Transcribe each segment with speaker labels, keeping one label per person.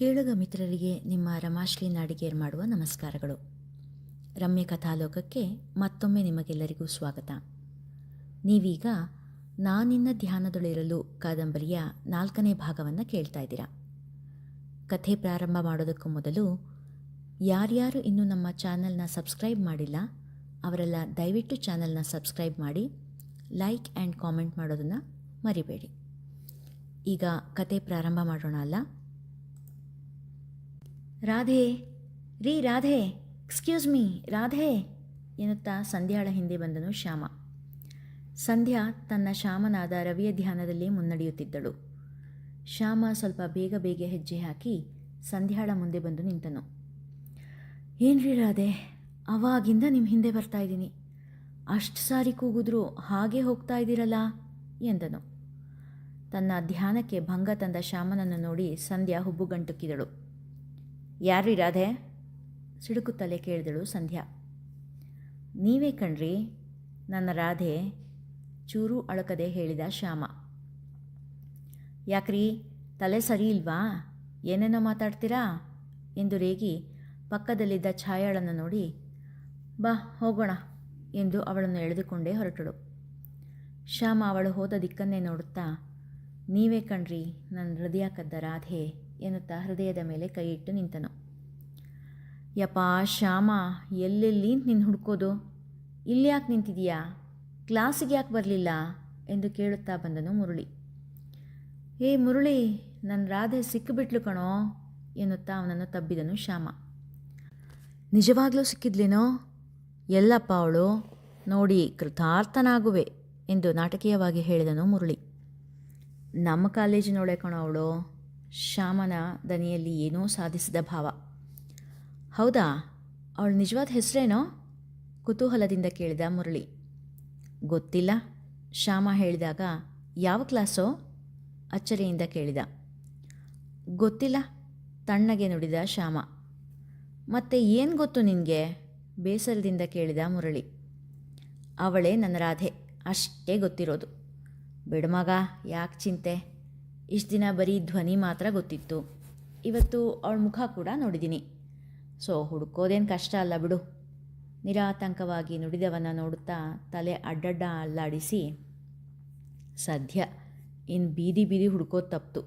Speaker 1: ಕೇಳುಗ ಮಿತ್ರರಿಗೆ ನಿಮ್ಮ ರಮಾಶ್ರೀ ನಾಡಿಗೇರ್ ಮಾಡುವ ನಮಸ್ಕಾರಗಳು. ರಮ್ಯ ಕಥಾಲೋಕಕ್ಕೆ ಮತ್ತೊಮ್ಮೆ ನಿಮಗೆಲ್ಲರಿಗೂ ಸ್ವಾಗತ. ನೀವೀಗ ನಾನಿನ್ನ ಧ್ಯಾನದೊಳಿರಲು ಕಾದಂಬರಿಯ ನಾಲ್ಕನೇ ಭಾಗವನ್ನು ಕೇಳ್ತಾ ಇದ್ದೀರಾ. ಕಥೆ ಪ್ರಾರಂಭ ಮಾಡೋದಕ್ಕೂ ಮೊದಲು ಯಾರ್ಯಾರು ಇನ್ನೂ ನಮ್ಮ ಚಾನಲ್ನ ಸಬ್ಸ್ಕ್ರೈಬ್ ಮಾಡಿಲ್ಲ, ಅವರೆಲ್ಲ ದಯವಿಟ್ಟು ಚಾನಲ್ನ ಸಬ್ಸ್ಕ್ರೈಬ್ ಮಾಡಿ, ಲೈಕ್ ಆ್ಯಂಡ್ ಕಾಮೆಂಟ್ ಮಾಡೋದನ್ನು ಮರಿಬೇಡಿ. ಈಗ ಕತೆ ಪ್ರಾರಂಭ ಮಾಡೋಣ ಅಲ್ಲ? ರಾಧೆ, ರೀ ರಾಧೆ ಎಕ್ಸ್ಕ್ಯೂಸ್ ಮೀ ರಾಧೆ ಎನ್ನುತ್ತಾ ಸಂಧ್ಯಾಳ ಹಿಂದೆ ಬಂದನು ಶ್ಯಾಮ. ಸಂಧ್ಯಾ ತನ್ನ ಶ್ಯಾಮನಾದ ರವಿಯ ಧ್ಯಾನದಲ್ಲಿ ಮುನ್ನಡೆಯುತ್ತಿದ್ದಳು. ಶ್ಯಾಮ ಸ್ವಲ್ಪ ಬೇಗ ಬೇಗ ಹೆಜ್ಜೆ ಹಾಕಿ ಸಂಧ್ಯಾಳ ಮುಂದೆ ಬಂದು ನಿಂತನು. ಏನ್ರಿ ರಾಧೆ, ಅವಾಗಿಂದ ನಿಮ್ಮ ಹಿಂದೆ ಬರ್ತಾ ಇದ್ದೀನಿ. ಅಷ್ಟು ಸಾರಿ ಕೂಗಿದ್ರೂ ಹಾಗೆ ಹೋಗ್ತಾ ಇದ್ದೀರಲ್ಲ ಎಂದನು. ತನ್ನ ಧ್ಯಾನಕ್ಕೆ ಭಂಗ ತಂದ ಶ್ಯಾಮನನ್ನು ನೋಡಿ ಸಂಧ್ಯಾ ಹುಬ್ಬುಗಂಟುಕಿದಳು. ಯಾರ್ರೀ ರಾಧೆ? ಸಿಡುಕುತ್ತಲೇ ಕೇಳಿದಳು ಸಂಧ್ಯಾ. ನೀವೇ ಕಣ್ರಿ, ನನ್ನ ರಾಧೆ ಚೂರು ಅಳಕದೆ ಹೇಳಿದ ಶ್ಯಾಮ. ಯಾಕ್ರಿ, ತಲೆ ಸರಿ ಇಲ್ವಾ? ಏನೇನೋ ಮಾತಾಡ್ತೀರಾ? ಎಂದು ರೇಗಿ ಪಕ್ಕದಲ್ಲಿದ್ದ ಛಾಯಾಳನ್ನು ನೋಡಿ, ಬಾ, ಹೋಗೋಣ ಎಂದು ಅವಳನ್ನು ಎಳೆದುಕೊಂಡೇ ಹೊರಟಳು. ಶ್ಯಾಮ ಅವಳು ಹೋದ ದಿಕ್ಕನ್ನೇ ನೋಡುತ್ತಾ, ನೀವೇ ಕಣ್ರಿ, ನನ್ನ ಹೃದಯ ಕದ್ದ ರಾಧೆ. ಎನ್ನುತ್ತಾ ಹೃದಯದ ಮೇಲೆ ಕೈಯಿಟ್ಟು ನಿಂತನು. ಯಪ್ಪ, ಶ್ಯಾಮ, ಎಲ್ಲೆಲ್ಲಿ ನಿನ್ನ ಹುಡ್ಕೋದು? ಇಲ್ಲಿ ಯಾಕೆ ನಿಂತಿದೀಯಾ ಕ್ಲಾಸಿಗೆ ಯಾಕೆ ಬರಲಿಲ್ಲ? ಎಂದು ಕೇಳುತ್ತಾ ಬಂದನು ಮುರುಳಿ. ಏ ಮುರುಳಿ, ನನ್ನ ರಾಧೆ ಸಿಕ್ಕಿಬಿಟ್ಲು ಕಣೋ, ಎನ್ನುತ್ತಾ ಅವನನ್ನು ತಬ್ಬಿದನು ಶ್ಯಾಮ. ನಿಜವಾಗ್ಲೂ ಸಿಕ್ಕಿದ್ಲೇನೋ? ಎಲ್ಲಪ್ಪ ಅವಳು, ನೋಡಿ ಕೃತಾರ್ಥನಾಗುವೆ, ಎಂದು ನಾಟಕೀಯವಾಗಿ ಹೇಳಿದನು ಮುರುಳಿ. ನಮ್ಮ ಕಾಲೇಜಿನೊಳೆ ಕಣೋ ಅವಳು. ಶ್ಯಾಮನ ದನಿಯಲ್ಲಿ ಏನೋ ಸಾಧಿಸಿದ ಭಾವ. ಹೌದಾ? ಅವಳು ನಿಜವಾದ ಹೆಸರೇನೋ? ಕುತೂಹಲದಿಂದ ಕೇಳಿದ ಮುರಳಿ. ಗೊತ್ತಿಲ್ಲ ಶ್ಯಾಮ ಹೇಳಿದಾಗ ಯಾವ ಕ್ಲಾಸೋ? ಅಚ್ಚರಿಯಿಂದ ಕೇಳಿದ. ಗೊತ್ತಿಲ್ಲ, ತಣ್ಣಗೆ ನುಡಿದ ಶ್ಯಾಮ ಮತ್ತೆ ಏನು ಗೊತ್ತು ನಿನಗೆ? ಬೇಸರದಿಂದ ಕೇಳಿದ ಮುರಳಿ. ಅವಳೇ ನನ್ನ ರಾಧೆ, ಅಷ್ಟೇ ಗೊತ್ತಿರೋದು. ಬಿಡಮಗ ಯಾಕೆ ಚಿಂತೆ? ಇಷ್ಟು ದಿನ ಬರೀ ಧ್ವನಿ ಮಾತ್ರ ಗೊತ್ತಿತ್ತು. ಇವತ್ತು ಅವಳ ಮುಖ ಕೂಡ ನೋಡಿದ್ದೀನಿ ಸೊ ಹುಡುಕೋದೇನು ಕಷ್ಟ ಅಲ್ಲ ಬಿಡು. ನಿರಾತಂಕವಾಗಿ ನುಡಿದವನ್ನ ನೋಡುತ್ತಾ ತಲೆ ಅಡ್ಡಡ್ಡ ಅಲ್ಲಾಡಿಸಿ, ಸದ್ಯ ಇನ್ನು ಬೀದಿ ಬೀದಿ ಹುಡುಕೋ ತಪ್ತು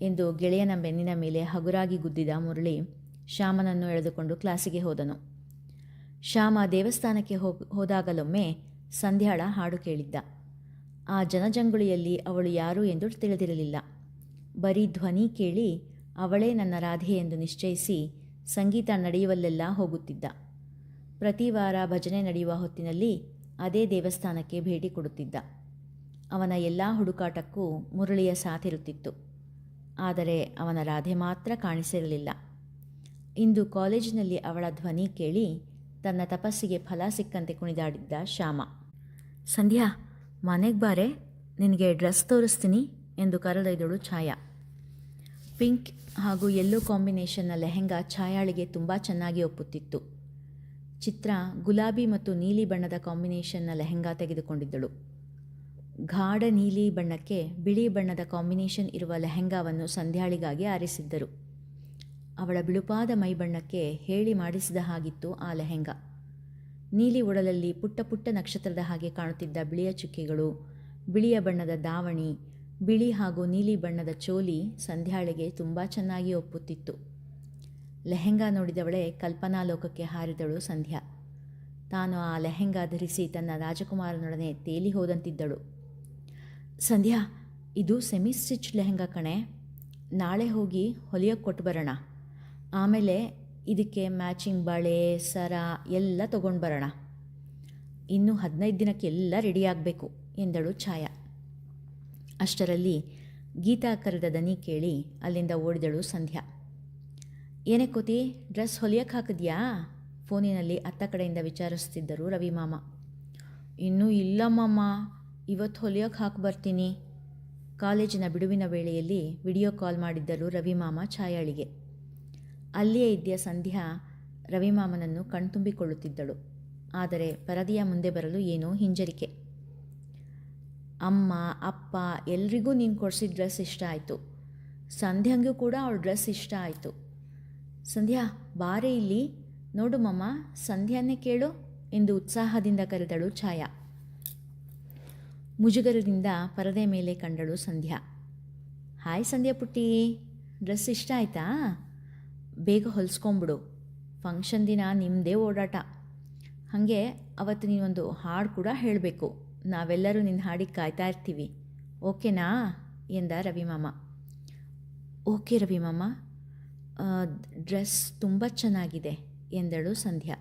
Speaker 1: ಎಂದು ಗೆಳೆಯನ ಬೆನ್ನಿನ ಮೇಲೆ ಹಗುರಾಗಿ ಗುದ್ದಿದ ಮುರಳಿ ಶ್ಯಾಮನನ್ನು ಎಳೆದುಕೊಂಡು ಕ್ಲಾಸಿಗೆ ಹೋದನು. ಶ್ಯಾಮ ದೇವಸ್ಥಾನಕ್ಕೆ ಹೋಗ್, ಹೋದಾಗಲೊಮ್ಮೆ ಸಂಧ್ಯಾಳ ಹಾಡು ಕೇಳಿದ್ದ. ಆ ಜನಜಂಗುಳಿಯಲ್ಲಿ ಅವಳು ಯಾರು ಎಂದು ತಿಳಿದಿರಲಿಲ್ಲ. ಬರೀ ಧ್ವನಿ ಕೇಳಿ ಅವಳೇ ನನ್ನ ರಾಧೆ ಎಂದು ನಿಶ್ಚಯಿಸಿ ಸಂಗೀತ ನಡೆಯುವಲ್ಲೆಲ್ಲ ಹೋಗುತ್ತಿದ್ದ. ಪ್ರತಿ ವಾರ ಭಜನೆ ನಡೆಯುವ ಹೊತ್ತಿನಲ್ಲಿ ಅದೇ ದೇವಸ್ಥಾನಕ್ಕೆ ಭೇಟಿ ಕೊಡುತ್ತಿದ್ದ. ಅವನ ಎಲ್ಲ ಹುಡುಕಾಟಕ್ಕೂ ಮುರಳಿಯ ಸಾಥಿರುತ್ತಿತ್ತು ಆದರೆ ಅವನ ರಾಧೆ ಮಾತ್ರ ಕಾಣಿಸಿರಲಿಲ್ಲ. ಇಂದು ಕಾಲೇಜಿನಲ್ಲಿ ಅವಳ ಧ್ವನಿ ಕೇಳಿ ತನ್ನ ತಪಸ್ಸಿಗೆ ಫಲ ಸಿಕ್ಕಂತೆ ಕುಣಿದಾಡಿದ್ದ ಶ್ಯಾಮ. ಸಂಧ್ಯಾ, ಮನೆಗೆ ಬಾರೆ. ನಿನಗೆ ಡ್ರೆಸ್ ತೋರಿಸ್ತೀನಿ. ಎಂದು ಕರೆದೊಯ್ದಳು ಛಾಯಾ. ಪಿಂಕ್ ಹಾಗೂ ಯೆಲ್ಲೋ ಕಾಂಬಿನೇಷನ್ನ ಲೆಹೆಂಗಾ ಛಾಯಾಳಿಗೆ ತುಂಬ ಚೆನ್ನಾಗಿ ಒಪ್ಪುತ್ತಿತ್ತು. ಚಿತ್ರ ಗುಲಾಬಿ ಮತ್ತು ನೀಲಿ ಬಣ್ಣದ ಕಾಂಬಿನೇಷನ್ನ ಲೆಹೆಂಗಾ ತೆಗೆದುಕೊಂಡಿದ್ದಳು. ಗಾಢ ನೀಲಿ ಬಣ್ಣಕ್ಕೆ ಬಿಳಿ ಬಣ್ಣದ ಕಾಂಬಿನೇಷನ್ ಇರುವ ಲೆಹೆಂಗಾವನ್ನು ಸಂಧ್ಯಾಳಿಗಾಗಿ ಆರಿಸಿದ್ದರು. ಅವಳ ಬಿಳುಪಾದ ಮೈಬಣ್ಣಕ್ಕೆ ಹೇಳಿ ಮಾಡಿಸಿದ ಹಾಗಿತ್ತು ಆ ಲೆಹೆಂಗಾ. ನೀಲಿ ಉಡಲಲ್ಲಿ ಪುಟ್ಟ ಪುಟ್ಟ ನಕ್ಷತ್ರದ ಹಾಗೆ ಕಾಣುತ್ತಿದ್ದ ಬಿಳಿಯ ಚುಕ್ಕೆಗಳು, ಬಿಳಿಯ ಬಣ್ಣದ ದಾವಣಿ ಬಿಳಿ ಹಾಗೂ ನೀಲಿ ಬಣ್ಣದ ಚೋಲಿ ಸಂಧ್ಯಾಳಿಗೆ ತುಂಬ ಚೆನ್ನಾಗಿ ಒಪ್ಪುತ್ತಿತ್ತು. ಲೆಹೆಂಗಾ ನೋಡಿದವಳೆ ಕಲ್ಪನಾ ಲೋಕಕ್ಕೆ ಹಾರಿದಳು ಸಂಧ್ಯಾ. ತಾನು ಆ ಲೆಹೆಂಗಾ ಧರಿಸಿ ತನ್ನ ರಾಜಕುಮಾರನೊಡನೆ ತೇಲಿ ಹೋದಂತಿದ್ದಳು. ಸಂಧ್ಯಾ, ಇದು ಸೆಮಿ ಸ್ಟಿಚ್ ಲೆಹೆಂಗಾ ಕಣೆ. ನಾಳೆ ಹೋಗಿ ಹೊಲಿಯೋಕೆ ಕೊಟ್ಟು ಬರೋಣ. ಆಮೇಲೆ ಇದಕ್ಕೆ ಮ್ಯಾಚಿಂಗ್ ಬಳೆ, ಸರ ಎಲ್ಲ ತೊಗೊಂಡು ಬರೋಣ. ಇನ್ನು ಹದಿನೈದು ದಿನಕ್ಕೆಲ್ಲ ರೆಡಿಯಾಗಬೇಕು ಎಂದಳು ಛಾಯಾ. ಅಷ್ಟರಲ್ಲಿ ಗೀತಾ ಕರೆದ ದನಿ ಕೇಳಿ ಅಲ್ಲಿಂದ ಓಡಿದಳು ಸಂಧ್ಯಾ. ಏನೇ ಕೋತಿ, ಡ್ರೆಸ್ ಹೊಲಿಯಕ್ಕೆ ಹಾಕಿದ್ಯಾ? ಫೋನಿನಲ್ಲಿ ಅತ್ತ ಕಡೆಯಿಂದ ವಿಚಾರಿಸ್ತಿದ್ದರು ರವಿ ಮಾಮ. ಇನ್ನೂ ಮಾಮ, ಇವತ್ತು ಹೊಲಿಯಕ್ಕೆ ಹಾಕಿ ಬರ್ತೀನಿ. ಕಾಲೇಜಿನ ಬಿಡುವಿನ ವೇಳೆಯಲ್ಲಿ ವಿಡಿಯೋ ಕಾಲ್ ಮಾಡಿದ್ದರು ರವಿ ಮಾಮ ಛಾಯಾಳಿಗೆ. ಅಲ್ಲಿಯೇ ಇದ್ದ ಸಂಧ್ಯಾ ರವಿಮಾಮನನ್ನು ಕಣ್ತುಂಬಿಕೊಳ್ಳುತ್ತಿದ್ದಳು. ಆದರೆ ಪರದೆಯ ಮುಂದೆ ಬರಲು ಏನೋ ಹಿಂಜರಿಕೆ. ಅಮ್ಮ, ಅಪ್ಪ, ಎಲ್ರಿಗೂ ನೀನು ಕೊಡಿಸಿದ ಡ್ರೆಸ್ ಇಷ್ಟ ಆಯಿತು. ಸಂಧ್ಯಾಂಗೂ ಕೂಡ ಅವಳ ಡ್ರೆಸ್ ಇಷ್ಟ ಆಯಿತು. ಸಂಧ್ಯಾ, ಬಾರೆ ಇಲ್ಲಿ. ನೋಡು ಮಮ್ಮ ಸಂಧ್ಯಾನೇ ಕೇಳು, ಎಂದು ಉತ್ಸಾಹದಿಂದ ಕರೆದಳು ಛಾಯಾ. ಮುಜುಗರದಿಂದ ಪರದೆ ಮೇಲೆ ಕಂಡಳು ಸಂಧ್ಯಾ. ಹಾಯ್ ಸಂಧ್ಯಾ ಪುಟ್ಟಿ, ಡ್ರೆಸ್ ಇಷ್ಟ ಆಯ್ತಾ? ಬೇಗ ಹೊಲಿಸ್ಕೊಂಬಿಡು ಫಂಕ್ಷನ್ ದಿನ ನಿಮ್ಮದೇ ಓಡಾಟ. ಹಾಗೆ ಅವತ್ತು ನೀವೊಂದು ಹಾಡು ಕೂಡ ಹೇಳಬೇಕು. ನಾವೆಲ್ಲರೂ ನಿನ್ನ ಹಾಡಿಗೆ ಕಾಯ್ತಾ ಇರ್ತೀವಿ. ಓಕೆನಾ? ಎಂದ ರವಿಮಾಮ. ಓಕೆ ರವಿಮಾಮ. ಡ್ರೆಸ್ ತುಂಬ ಚೆನ್ನಾಗಿದೆ ಎಂದಳು ಸಂಧ್ಯಾ.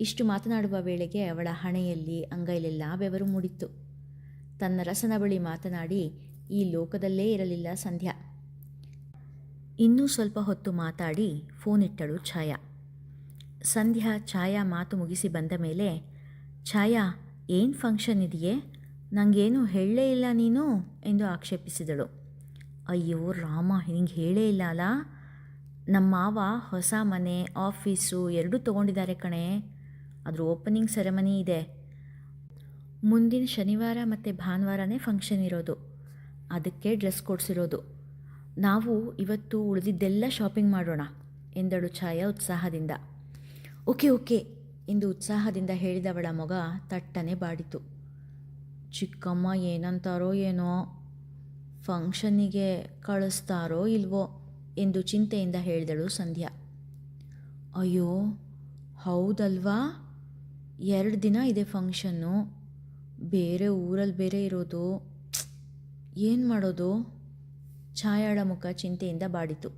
Speaker 1: ಇಷ್ಟು ಮಾತನಾಡುವ ವೇಳೆಗೆ ಅವಳ ಹಣೆಯಲ್ಲಿ ಅಂಗೈಲೆಲ್ಲ ಬೆವರು ಮೂಡಿತ್ತು. ತನ್ನ ರಸನ ಬಳಿ ಮಾತನಾಡಿ, ಈ ಲೋಕದಲ್ಲೇ ಇರಲಿಲ್ಲ ಸಂಧ್ಯಾ. ಇನ್ನೂ ಸ್ವಲ್ಪ ಹೊತ್ತು ಮಾತಾಡಿ, ಫೋನ್ ಇಟ್ಟಳು ಛಾಯಾ. ಸಂಧ್ಯಾ ಛಾಯಾ ಮಾತು ಮುಗಿಸಿ ಬಂದ ಮೇಲೆ, ಛಾಯಾ ಏನು ಫಂಕ್ಷನ್ ಇದೆಯೇ? ನನಗೇನು ಹೇಳಲೇ ಇಲ್ಲ ನೀನು? ಎಂದು ಆಕ್ಷೇಪಿಸಿದಳು. ಅಯ್ಯೋ, ರಾಮ, ನಿಂಗೆ ಹೇಳೇ ಇಲ್ಲ ಅಲ್ಲ ನಮ್ಮ ಮಾವ ಹೊಸ ಮನೆ, ಆಫೀಸು ಎರಡೂ ತೊಗೊಂಡಿದ್ದಾರೆ ಕಣೆ. ಅದ್ರ ಓಪನಿಂಗ್ ಸೆರೆಮನಿ ಇದೆ. ಮುಂದಿನ ಶನಿವಾರ ಮತ್ತು ಭಾನುವಾರನೇ ಫಂಕ್ಷನ್ ಇರೋದು. ಅದಕ್ಕೆ ಡ್ರೆಸ್ ಕೊಡಿಸಿರೋದು ನಾವು ಇವತ್ತು ಉಳಿದಿದ್ದೆಲ್ಲ ಶಾಪಿಂಗ್ ಮಾಡೋಣ, ಎಂದಳು ಛಾಯಾ ಉತ್ಸಾಹದಿಂದ. Okay okay. ಎಂದು ಉತ್ಸಾಹದಿಂದ ಹೇಳಿದವಳ ಮೊಗ ತಟ್ಟನೆ ಬಾಡಿತು. ಚಿಕ್ಕಮ್ಮ ಏನಂತಾರೋ ಏನೋ, ಫಂಕ್ಷನ್ನಿಗೆ ಕಳಿಸ್ತಾರೋ ಇಲ್ವೋ ಎಂದು ಚಿಂತೆಯಿಂದ ಹೇಳಿದಳು ಸಂಧ್ಯಾ. ಅಯ್ಯೋ, ಹೌದಲ್ವಾ? ಎರಡು ದಿನ ಇದೆ ಫಂಕ್ಷನ್ನು. ಬೇರೆ ಊರಲ್ಲಿ ಬೇರೆ ಇರೋದು. ಏನು ಮಾಡೋದು? ಛಾಯಾಳ ಮುಖ ಚಿಂತೆಯಿಂದ ಬಾಡಿತು.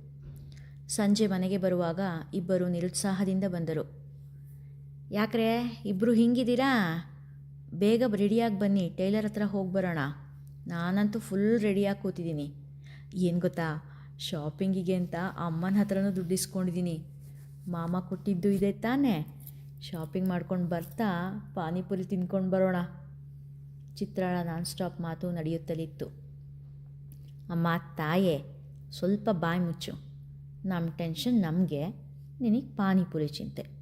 Speaker 1: ಸಂಜೆ ಮನೆಗೆ ಬರುವಾಗ ಇಬ್ಬರು ನಿರುತ್ಸಾಹದಿಂದ ಬಂದರು. ಯಾಕ್ರೆ ಇಬ್ಬರು ಹಿಂಗಿದ್ದೀರಾ ಬೇಗ ರೆಡಿಯಾಗಿ ಬನ್ನಿ, ಟೈಲರ್ ಹತ್ರ ಹೋಗಿ ಬರೋಣ. ನಾನಂತೂ ಫುಲ್ ರೆಡಿಯಾಗಿ ಕೂತಿದ್ದೀನಿ ಏನು ಗೊತ್ತಾ? ಶಾಪಿಂಗಿಗೆ ಅಂತ ಅಮ್ಮನ ಹತ್ರನೂ ದುಡ್ಡು ಇಸ್ಕೊಂಡಿದ್ದೀನಿ ಮಾಮ ಕೊಟ್ಟಿದ್ದು ಇದೆ ತಾನೇ. ಶಾಪಿಂಗ್ ಮಾಡ್ಕೊಂಡು ಬರ್ತಾ ಪಾನಿಪುರಿ ತಿನ್ಕೊಂಡು ಬರೋಣ. ಚಿತ್ರಾಳ ನಾನ್ ಸ್ಟಾಪ್ ಮಾತು ನಡೆಯುತ್ತಲಿತ್ತು. ಅಮ್ಮ, ತಾಯೇ, ಸ್ವಲ್ಪ ಬಾಯಿ ಮುಚ್ಚು. ನಮ್ಮ ಟೆನ್ಷನ್ ನಮಗೆ. ನಿನಗೆ ಪಾನಿಪುರಿ ಚಿಂತೆ.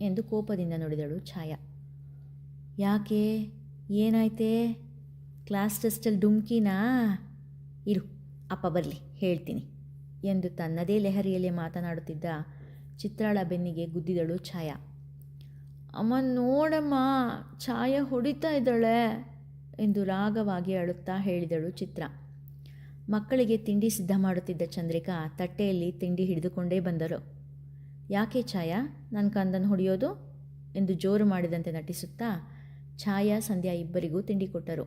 Speaker 1: ಎಂದು ಕೋಪದಿಂದ ನುಡಿದಳು ಛಾಯಾ. ಯಾಕೆ? ಏನಾಯ್ತೆ? ಕ್ಲಾಸ್ ಟೆಸ್ಟಲ್ಲಿ ಡುಮ್ಕಿನಾ? ಇರು, ಅಪ್ಪ ಬರಲಿ, ಹೇಳ್ತೀನಿ ಎಂದು ತನ್ನದೇ ಲೆಹರಿಯಲ್ಲಿ ಮಾತನಾಡುತ್ತಿದ್ದ ಚಿತ್ರಾಳ ಬೆನ್ನಿಗೆ ಗುದ್ದಿದಳು ಛಾಯಾ. ಅಮ್ಮ ನೋಡಮ್ಮ, ಛಾಯಾ ಹೊಡಿತಾ ಇದ್ದಾಳೆ ಎಂದು ರಾಗವಾಗಿ ಅಳುತ್ತಾ ಹೇಳಿದಳು ಚಿತ್ರ. ಮಕ್ಕಳಿಗೆ ತಿಂಡಿ ಸಿದ್ಧ ಮಾಡುತ್ತಿದ್ದ ಚಂದ್ರಿಕಾ ತಟ್ಟೆಯಲ್ಲಿ ತಿಂಡಿ ಹಿಡಿದುಕೊಂಡೇ ಬಂದರು. ಯಾಕೆ ಛಾಯಾ? ನನ್ನ ಕಂದನ್ನು ಹೊಡೆಯೋದು? ಎಂದು ಜೋರು ಮಾಡಿದಂತೆ ನಟಿಸುತ್ತಾ ಛಾಯಾ ಸಂಧ್ಯಾ ಇಬ್ಬರಿಗೂ ತಿಂಡಿ ಕೊಟ್ಟರು.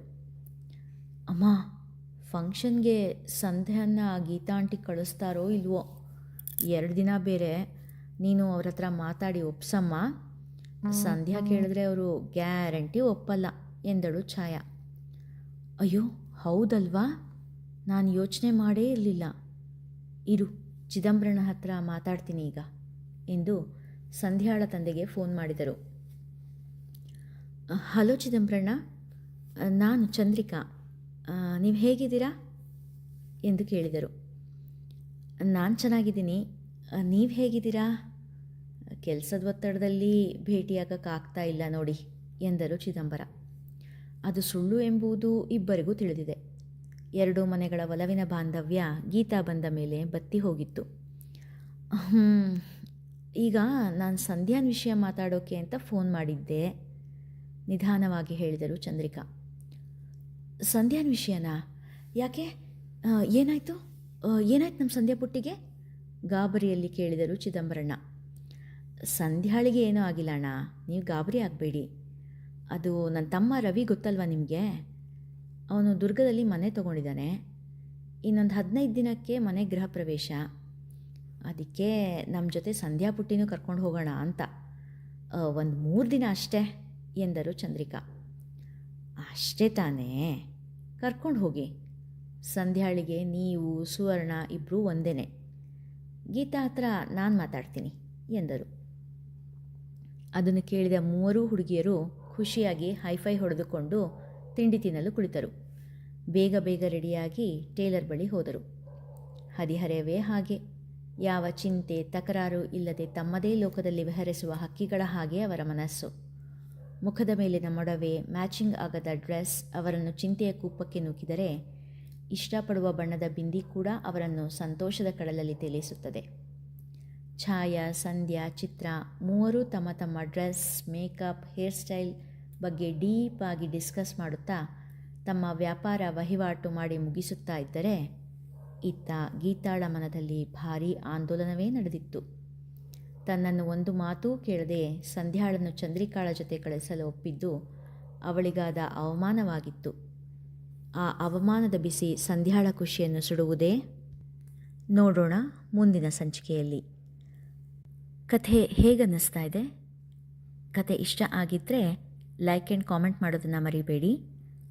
Speaker 1: ಅಮ್ಮ ಫಂಕ್ಷನ್ಗೆ ಸಂಧ್ಯಾನ ಗೀತಾ ಆಂಟಿ ಕಳಿಸ್ತಾರೋ ಇಲ್ವೋ? ಎರಡು ದಿನ ಬೇರೆ. ನೀನು ಅವ್ರ ಹತ್ರ ಮಾತಾಡಿ ಒಪ್ಸಮ್ಮ. ಸಂಧ್ಯಾ ಕೇಳಿದ್ರೆ ಅವರು ಗ್ಯಾರಂಟಿ ಒಪ್ಪಲ್ಲ ಎಂದಳು ಛಾಯಾ. ಅಯ್ಯೋ ಹೌದಲ್ವಾ? ನಾನು ಯೋಚನೆ ಮಾಡೇ ಇರಲಿಲ್ಲ. ಇರು ಚಿದಂಬರನ ಹತ್ರ ಮಾತಾಡ್ತೀನಿ ಈಗ. ಎಂದು ಸಂಧ್ಯಾಳ ತಂದೆಗೆ ಫೋನ್ ಮಾಡಿದರು. ಹಲೋ ಚಿದಂಬರಣ್ಣ, ನಾನು ಚಂದ್ರಿಕಾ. ನೀವು ಹೇಗಿದ್ದೀರಾ? ಎಂದು ಕೇಳಿದರು. ನಾನು ಚೆನ್ನಾಗಿದ್ದೀನಿ. ನೀವು ಹೇಗಿದ್ದೀರಾ? ಕೆಲಸದ ಒತ್ತಡದಲ್ಲಿ ಭೇಟಿಯಾಗಕ್ಕಾಗ್ತಾ ಇಲ್ಲ ನೋಡಿ, ಎಂದರು ಚಿದಂಬರ. ಅದು ಸುಳ್ಳು ಎಂಬುದು ಇಬ್ಬರಿಗೂ ತಿಳಿದಿದೆ. ಎರಡು ಮನೆಗಳ ಒಲವಿನ ಬಾಂಧವ್ಯ ಗೀತಾ ಬಂದ ಮೇಲೆ ಬತ್ತಿ ಹೋಗಿತ್ತು. ಈಗ ನಾನು ಸಂಧ್ಯಾನ್ ವಿಷಯ ಮಾತಾಡೋಕೆ ಅಂತ ಫೋನ್ ಮಾಡಿದ್ದೆ. ನಿಧಾನವಾಗಿ ಹೇಳಿದರು ಚಂದ್ರಿಕಾ. ಸಂಧ್ಯಾನ್ ವಿಷಯನಾ? ಯಾಕೆ? ಏನಾಯಿತು? ಏನಾಯ್ತು ನಮ್ಮ ಸಂಧ್ಯಾ ಪುಟ್ಟಿಗೆ? ಗಾಬರಿಯಲ್ಲಿ ಕೇಳಿದರು ಚಿದಂಬರಣ್ಣ. ಸಂಧ್ಯಾಳಿಗೆ ಏನೂ ಆಗಿಲ್ಲ ಅಣ್ಣ. ನೀವು ಗಾಬರಿ ಆಗಬೇಡಿ. ಅದು ನನ್ನ ತಮ್ಮ ರವಿ ಗೊತ್ತಲ್ವಾ ನಿಮಗೆ? ಅವನು ದುರ್ಗದಲ್ಲಿ ಮನೆ ತೊಗೊಂಡಿದ್ದಾನೆ. ಇನ್ನೊಂದು ಹದಿನೈದು ದಿನಕ್ಕೆ ಮನೆ ಗೃಹ ಪ್ರವೇಶ. ಅದಕ್ಕೆ ನಮ್ಮ ಜೊತೆ ಸಂಧ್ಯಾ ಪುಟ್ಟಿನೂ ಕರ್ಕೊಂಡು ಹೋಗೋಣ ಅಂತ. ಒಂದು ಮೂರು ದಿನ ಅಷ್ಟೇ ಎಂದರು ಚಂದ್ರಿಕಾ. ಅಷ್ಟೇ ತಾನೇ. ಕರ್ಕೊಂಡು ಹೋಗಿ. ಸಂಧ್ಯಾಳಿಗೆ ನೀವು, ಸುವರ್ಣ ಇಬ್ಬರೂ ಒಂದೇ ಗೀತಾ ಹತ್ರ ನಾನು ಮಾತಾಡ್ತೀನಿ ಎಂದರು. ಅದನ್ನು ಕೇಳಿದ ಮೂವರೂ ಹುಡುಗಿಯರು ಖುಷಿಯಾಗಿ ಹೈಫೈ ಹೊಡೆದುಕೊಂಡು ತಿಂಡಿ ತಿನ್ನಲು ಕುಳಿತರು. ಬೇಗ ಬೇಗ ರೆಡಿಯಾಗಿ ಟೇಲರ್ ಬಳಿ ಹೋದರು. ಹದಿಹರೆಯವೇ ಹಾಗೆ. ಯಾವ ಚಿಂತೆ, ತಕರಾರು ಇಲ್ಲದೆ ತಮ್ಮದೇ ಲೋಕದಲ್ಲಿ ವಿಹರಿಸುವ ಹಕ್ಕಿಗಳ ಹಾಗೆ ಅವರ ಮನಸ್ಸು. ಮುಖದ ಮೇಲಿನ ಮೊಡವೆ, ಮ್ಯಾಚಿಂಗ್ ಆಗದ ಡ್ರೆಸ್, ಅವರನ್ನು ಚಿಂತೆಯ ಕೂಪಕ್ಕೆ ನೂಕಿದರೆ ಇಷ್ಟಪಡುವ ಬಣ್ಣದ ಬಿಂದಿ ಕೂಡ ಅವರನ್ನು ಸಂತೋಷದ ಕಡಲಲ್ಲಿ ತೇಲಿಸುತ್ತದೆ. ಛಾಯಾ, ಸಂಧ್ಯಾ, ಚಿತ್ರ ಮೂವರೂ ತಮ್ಮ ತಮ್ಮ ಡ್ರೆಸ್, ಮೇಕಪ್, ಹೇರ್ ಸ್ಟೈಲ್ ಬಗ್ಗೆ ಡೀಪ್ ಆಗಿ ಡಿಸ್ಕಸ್ ಮಾಡುತ್ತಾ ತಮ್ಮ ವ್ಯಾಪಾರ ವಹಿವಾಟು ಮಾಡಿ ಮುಗಿಸುತ್ತಾ ಇದ್ದರೆ ಇತ್ತ ಗೀತಾಳ ಮನದಲ್ಲಿ ಭಾರೀ ಆಂದೋಲನವೇ ನಡೆದಿತ್ತು. ತನ್ನನ್ನು ಒಂದು ಮಾತೂ ಕೇಳದೆ ಸಂಧ್ಯಾಳನ್ನು ಚಂದ್ರಿಕಾಳ ಜೊತೆ ಕಳಿಸಲು ಒಪ್ಪಿದ್ದು ಅವಳಿಗಾದ ಅವಮಾನವಾಗಿತ್ತು. ಆ ಅವಮಾನದ ಬಿಸಿ ಸಂಧ್ಯಾಳ ಖುಷಿಯನ್ನು ಸುಡುವುದೇ? ನೋಡೋಣ ಮುಂದಿನ ಸಂಚಿಕೆಯಲ್ಲಿ. ಕಥೆ ಹೇಗನ್ನಿಸ್ತಾ ಇದೆ? ಕತೆ ಇಷ್ಟ ಆಗಿದ್ದರೆ ಲೈಕ್ ಆ್ಯಂಡ್ ಕಾಮೆಂಟ್ ಮಾಡೋದನ್ನು ಮರಿಬೇಡಿ.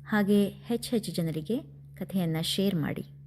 Speaker 1: ಹಾಗೆ ಹೆಚ್ಚು ಹೆಚ್ಚು ಜನರಿಗೆ ಕಥೆಯನ್ನು ಶೇರ್ ಮಾಡಿ.